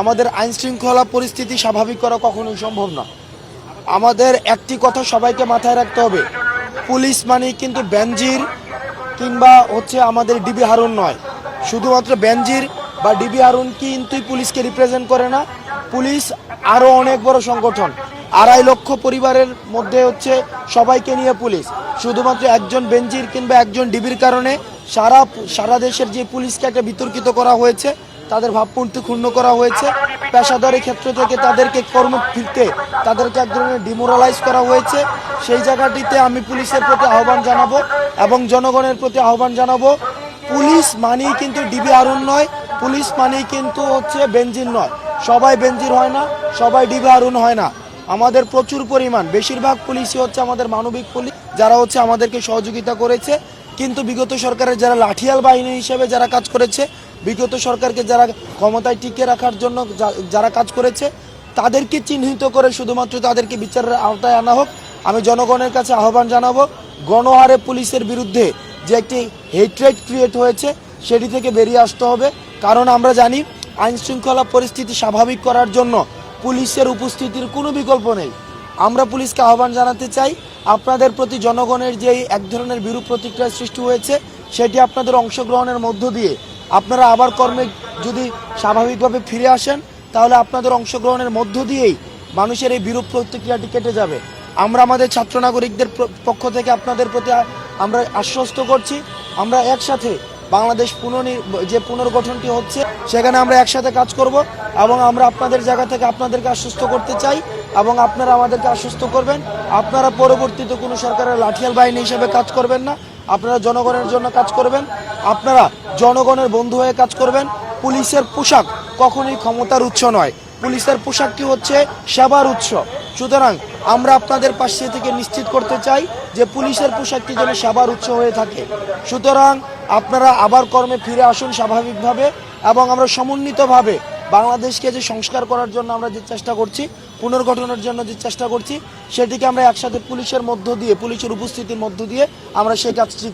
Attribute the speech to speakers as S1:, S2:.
S1: আমাদের আইন শৃঙ্খলা পরিস্থিতি স্বাভাবিক করা কখনোই সম্ভব না। আমাদের একটি কথা সবাইকে মাথায় রাখতে হবে। পুলিশ মানে কিন্তু বেনজির কিংবা হচ্ছে আমাদের ডিবি হারুন নয়। শুধুমাত্র বেনজির বা ডিবি হারুন কিন্তু পুলিশকে রিপ্রেজেন্ট করে না। পুলিশ আরও অনেক বড় সংগঠন। আড়াই লক্ষ পরিবারের মধ্যে হচ্ছে সবাইকে নিয়ে পুলিশ। শুধুমাত্র একজন বেঞ্জির কিংবা একজন ডিবির কারণে সারা সারা দেশের যে পুলিশকে একটা বিতর্কিত করা হয়েছে তাদের ভাবপূর্তি ক্ষুণ্ণ করা হয়েছে। পেশাদারি ক্ষেত্র থেকে তাদেরকে কর্ম ফিরতে তাদেরকে এক ধরনের ডিমোরালাইজ করা হয়েছে। সেই জায়গাটিতে আমি পুলিশের প্রতি আহ্বান জানাব এবং জনগণের প্রতি আহ্বান জানাব। পুলিশ মানেই কিন্তু ডিবি আরুন নয়, পুলিশ মানেই কিন্তু হচ্ছে বেঞ্জিন নয়। সবাই বেঞ্জির হয় না, সবাই ডিবি আরুন হয় না। আমাদের প্রচুর পরিমাণ, বেশিরভাগ পুলিশই হচ্ছে আমাদের মানবিক পুলিশ, যারা হচ্ছে আমাদেরকে সহযোগিতা করেছে। কিন্তু বিগত সরকারের যারা লাঠিয়াল বাহিনী হিসেবে যারা কাজ করেছে বিগত সরকারকে যারা ক্ষমতায় টিকে রাখার জন্য যারা কাজ করেছে, তাদেরকে চিহ্নিত করে শুধুমাত্র তাদেরকে বিচারের আওতায় আনা হোক। আমি জনগণের কাছে আহ্বান জানাব, গণহারে পুলিশের বিরুদ্ধে যে একটি হেট্রেট ক্রিয়েট হয়েছে, সেটি থেকে বেরিয়ে আসতে হবে। কারণ আমরা জানি আইন শৃঙ্খলা পরিস্থিতি স্বাভাবিক করার জন্য পুলিশের উপস্থিতির কোনো বিকল্প নেই। আমরা পুলিশকে আহ্বান জানাতে চাই, আপনাদের প্রতি জনগণের যে এক ধরনের বিরূপ প্রতিক্রিয়া সৃষ্টি হয়েছে, সেটি আপনাদের অংশগ্রহণের মধ্য দিয়ে আপনারা আবার কর্মে যদি স্বাভাবিকভাবে ফিরে আসেন, তাহলে আপনাদের অংশগ্রহণের মধ্য দিয়েই মানুষের এই বিরূপ প্রতিক্রিয়াটি কেটে যাবে। আমরা আমাদের ছাত্র নাগরিকদের পক্ষ থেকে আপনাদের প্রতি আমরা আশ্বস্ত করছি। আমরা একসাথে বাংলাদেশ পুনর্নি, যে পুনর্গঠনটি হচ্ছে, সেখানে আমরা একসাথে কাজ করব এবং আমরা আপনাদের জায়গা থেকে আপনাদেরকে আশ্বস্ত করতে চাই এবং আপনারা আমাদেরকে আশ্বস্ত করবেন। আপনারা পরবর্তীতে কোনো সরকারের লাঠিয়াল বাহিনী হিসেবে কাজ করবেন না। আপনারা জনগণের জন্য কাজ করবেন। আপনারা জনগণের বন্ধু হয়ে কাজ করবেন। পুলিশের পোশাক কখনোই ক্ষমতার উৎস নয়। পুলিশের পোশাকটি হচ্ছে সেবার উৎস। সুতরাং আমরা আপনাদের পাশে থেকে নিশ্চিত করতে চাই যে পুলিশের পোশাকটি যেন সেবার উৎস হয়ে থাকে। সুতরাং আপনারা আবার কর্মে ফিরে আসুন স্বাভাবিকভাবে এবং আমরা সমন্বিতভাবে বাংলাদেশকে যে সংস্কার করার জন্য আমরা যে চেষ্টা করছি, পুনর্গঠনের জন্য যে চেষ্টা করছি, সেটিকে আমরা একসাথে পুলিশের মধ্য দিয়ে, পুলিশের উপস্থিতির মধ্য দিয়ে আমরা সেই কাজটি